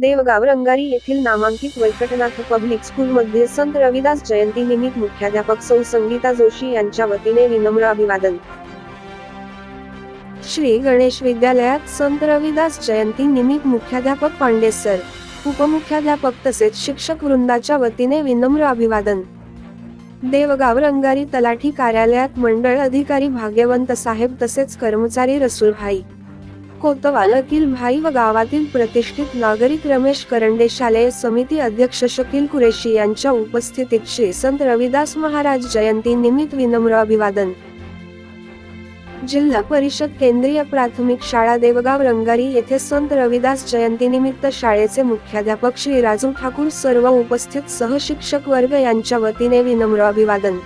देवगाव रंगारी येथील नामांकित वैकटनाथ पब्लिक स्कूलमध्ये संत रविदास जयंती निमित्त मुख्याध्यापक सौ संगीता जोशी यांच्या वतीने विनम्र अभिवादन. श्री गणेश विद्यालयात संत रविदास जयंती निमित्त मुख्याध्यापक पांडे सर उपमुख्याध्यापक तसेच शिक्षक वृंदाच्या वतीने विनम्र अभिवादन. देवगाव रंगारी तलाठी कार्यालयात मंडळ अधिकारी भाग्यवंत साहेब तसेच कर्मचारी रसूलभाई कोतवाल भाई व गावातील प्रतिष्ठित नागरिक रमेश करंडे शालेय समिती अध्यक्ष शकील कुरेशी यांच्या उपस्थितीत श्री संत रविदास महाराज जयंती निमित्त विनम्र अभिवादन. जिल्हा परिषद केंद्रीय प्राथमिक शाळा देवगाव रंगारी येथे संत रविदास जयंती निमित्त शाळेचे मुख्याध्यापक श्री राजू ठाकूर सर्व उपस्थित सहशिक्षक वर्ग यांच्या वतीने विनम्र अभिवादन.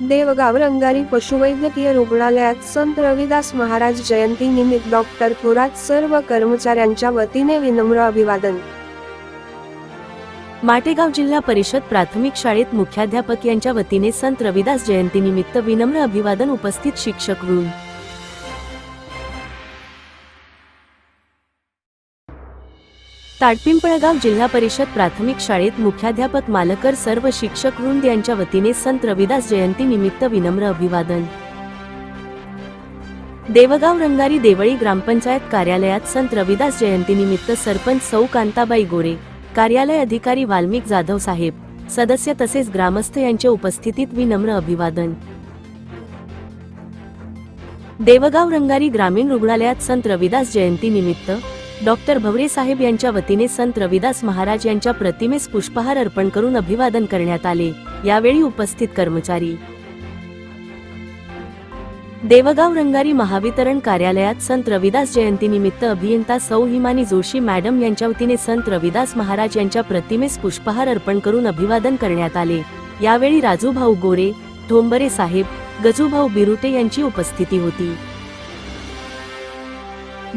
देवगाव रंगारी पशुवैद्यकीय रुग्णालयात संत रविदास महाराज जयंती निमित्त डॉक्टर थोरात सर्व कर्मचाऱ्यांच्या वतीने विनम्र अभिवादन. माटेगाव जिल्हा परिषद प्राथमिक शाळेत मुख्याध्यापक यांच्या वतीने संत रविदास जयंतीनिमित्त विनम्र अभिवादन उपस्थित शिक्षक वृंद. ताडपिंपळगाव जिल्हा परिषद प्राथमिक शाळेत मुख्याध्यापक मालकर सर्व शिक्षक वृंद यांच्या वतीने संत रविदास जयंती निमित्त विनम्र अभिवादन. देवगाव रंगारी देवळी ग्रामपंचायत कार्यालयात संत रविदास जयंतीनिमित्त सरपंच सौ कांताबाई गोरे कार्यालय अधिकारी वाल्मिक जाधव साहेब सदस्य तसेच ग्रामस्थ यांच्या उपस्थितीत विनम्र अभिवादन. देवगाव रंगारी ग्रामीण रुग्णालयात संत रविदास जयंती निमित्त डॉक्टर भवरे साहेब यांच्या वतीने संत रविदास महाराज यांच्या प्रतिमेस पुष्पहार अर्पण करून अभिवादन करण्यात आले. यावेळी उपस्थित कर्मचारी देवगाव रंगारी महावितरण कार्यालयात संत रविदास जयंतीनिमित्त अभियंता सौ हिमानी जोशी मॅडम यांच्या वतीने संत रविदास महाराज यांच्या प्रतिमेस पुष्पहार अर्पण करून अभिवादन करण्यात आले. यावेळी राजूभाऊ गोरे ठोंबरे साहेब गजूभाऊ बिरुटे यांची उपस्थिती होती.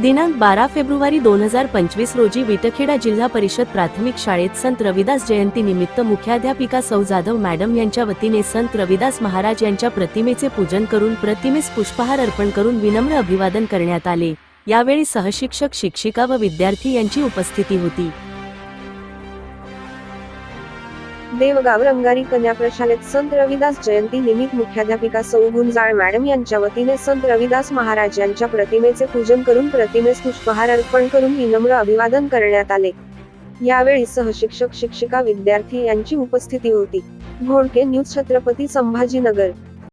दिनांक बारा फेब्रुवारी दोन हजार पंचवीस रोजी विटखेडा जिल्हा परिषद प्राथमिक शाळेत संत रविदास जयंती निमित्त मुख्याध्यापिका सौ जाधव मॅडम यांच्या वतीने संत रविदास महाराज यांच्या प्रतिमेचे पूजन करून प्रतिमेस पुष्पहार अर्पण करून विनम्र अभिवादन करण्यात आले. यावेळी सहशिक्षक शिक्षिका व विद्यार्थी यांची उपस्थिती होती. देवगाव रंगारी कन्या प्रशालेत संत रविदास जयंती निमित्त मुख्याध्यापिका सौ गुंजाळ मॅडम यांच्या वतीने संत रविदास महाराज यांच्या प्रतिमेचे पूजन करून प्रतिमेस पुष्पहार अर्पण करून विनम्र अभिवादन करण्यात आले. यावेळी सहशिक्षक शिक्षिका विद्यार्थी यांची उपस्थिती होती. घोडके न्यूज छत्रपती संभाजीनगर.